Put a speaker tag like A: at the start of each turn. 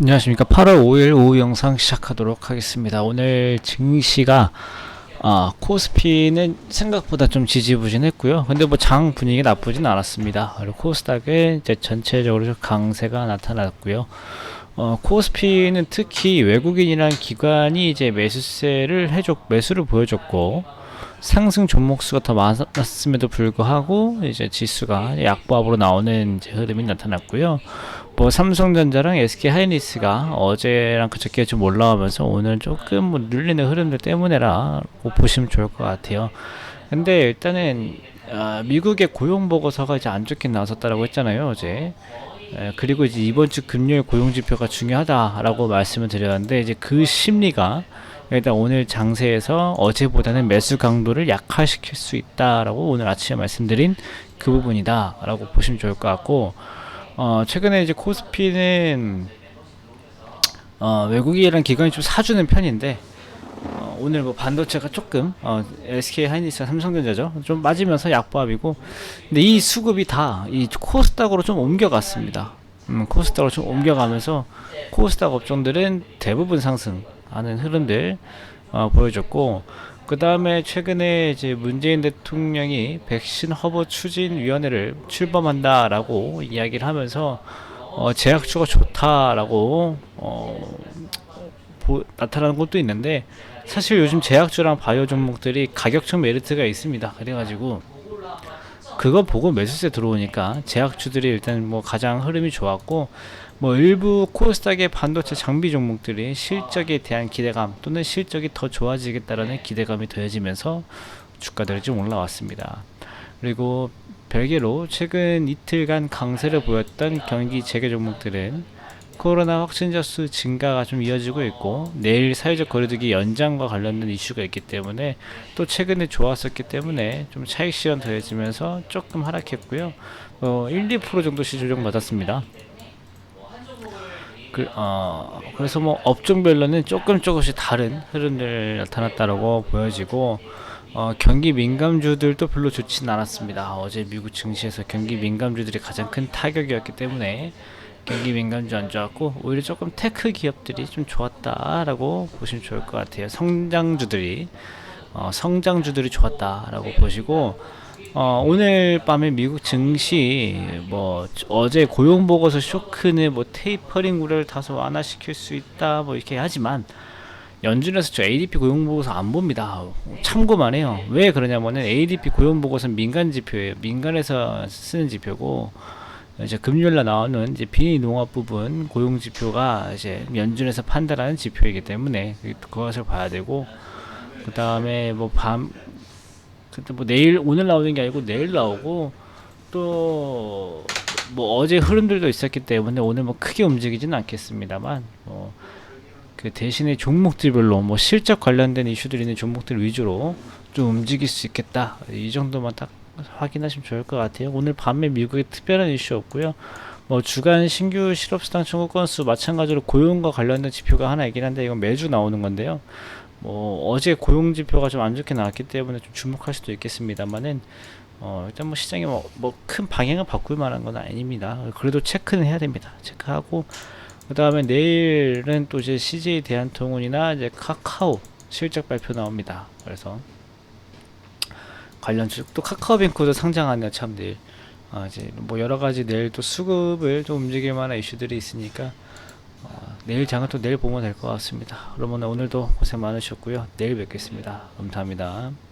A: 안녕하십니까. 8월 5일 오후 영상 시작하도록 하겠습니다. 오늘 증시가 아, 코스피는 생각보다 좀 지지부진했고요. 근데 뭐 장 분위기 나쁘진 않았습니다. 그리고 코스닥은 이제 전체적으로 좀 강세가 나타났고요. 어, 코스피는 특히 외국인이란 기관이 이제 매수세를 해줬, 매수를 보여줬고, 상승 종목 수가 더 많았음에도 불구하고, 이제 지수가 약보합으로 나오는 이제 흐름이 나타났고요. 뭐 삼성전자랑 SK 하이닉스가 어제랑 그저께 좀 올라오면서 오늘 조금 뭐 눌리는 흐름들 때문에라고 보시면 좋을 것 같아요. 근데 일단은 아, 미국의 고용 보고서가 이제 안 좋게 나왔었다라고 했잖아요 어제. 에, 그리고 이제 이번 주 금요일 고용 지표가 중요하다라고 말씀을 드렸는데 이제 그 심리가 일단 오늘 장세에서 어제보다는 매수 강도를 약화시킬 수 있다라고 오늘 아침에 말씀드린 그 부분이다라고 보시면 좋을 것 같고 어, 최근에 이제 코스피는 어, 외국인이랑 기관이 좀 사주는 편인데 어, 오늘 뭐 반도체가 조금 어, SK 하이닉스 삼성전자죠 좀 맞으면서 약보합이고 근데 이 수급이 다 이 코스닥으로 좀 옮겨갔습니다. 음, 코스닥으로 좀 옮겨가면서 코스닥 업종들은 대부분 상승하는 흐름들 어, 보여줬고 그 다음에 최근에 이제 문재인 대통령이 백신 허브 추진 위원회를 출범한다라고 이야기를 하면서 어, 제약주가 좋다라고 어, 보, 나타나는 것도 있는데 사실 요즘 제약주랑 바이오 종목들이 가격적 메리트가 있습니다. 그래가지고 그거 보고 매수세 들어오니까 제약주들이 일단 뭐 가장 흐름이 좋았고 뭐 일부 코스닥의 반도체 장비 종목들이 실적에 대한 기대감 또는 실적이 더 좋아지겠다라는 기대감이 더해지면서 주가들이 좀 올라왔습니다. 그리고 별개로 최근 이틀간 강세를 보였던 경기 재개 종목들은 코로나 확진자 수 증가가 좀 이어지고 있고 내일 사회적 거리두기 연장과 관련된 이슈가 있기 때문에 또 최근에 좋았었기 때문에 좀 차익 시연 더해지면서 조금 하락했고요. 어, 1, 2% 정도씩 조정 받았습니다. 그, 어, 그래서 뭐 업종별로는 조금 조금씩 다른 흐름들 나타났다라고 보여지고 어, 경기 민감주들도 별로 좋진 않았습니다. 어제 미국 증시에서 경기 민감주들이 가장 큰 타격이었기 때문에 경기 민감주 안 좋았고 오히려 조금 테크 기업들이 좀 좋았다라고 보시면 좋을 것 같아요. 성장주들이 어, 성장주들이 좋았다라고 보시고 어, 오늘 밤에 미국 증시 뭐 어제 고용 보고서 쇼크는 뭐 테이퍼링 우려를 다소 완화시킬 수 있다 뭐 이렇게 하지만 연준에서 저 ADP 고용 보고서 안 봅니다. 참고만 해요. 왜 그러냐면은 ADP 고용 보고서는 민간 지표예요. 민간에서 쓰는 지표고 이제 금요일 날 나오는 이제 비농업 부분 고용 지표가 이제 연준에서 판단하는 지표이기 때문에 그것을 봐야 되고 그 다음에 뭐밤 근데 뭐 내일 오늘 나오는 게 아니고 내일 나오고 또 뭐 어제 흐름들도 있었기 때문에 오늘 뭐 크게 움직이지는 않겠습니다만 뭐 그 대신에 종목들별로 뭐 실적 관련된 이슈들이 있는 종목들 위주로 좀 움직일 수 있겠다. 이 정도만 딱 확인하시면 좋을 것 같아요. 오늘 밤에 미국에 특별한 이슈 없고요. 뭐 주간 신규 실업수당 청구 건수 마찬가지로 고용과 관련된 지표가 하나 있긴 한데 이건 매주 나오는 건데요. 뭐 어제 고용 지표가 좀 안 좋게 나왔기 때문에 좀 주목할 수도 있겠습니다만은 어 일단 뭐 시장이 뭐큰 방향을 바꿀 만한 건 아닙니다. 그래도 체크는 해야 됩니다. 체크하고 그 다음에 내일은 또 이제 CJ 대한통운이나 이제 카카오 실적 발표 나옵니다. 그래서 관련 주또 카카오뱅크도 상장하네요. 참 내일 아 이제 뭐 여러 가지 내일 또 수급을 좀 움직일 만한 이슈들이 있으니까 어, 내일 장은 또 내일 보면 될 것 같습니다. 그러면 오늘도 고생 많으셨고요. 내일 뵙겠습니다. 감사합니다.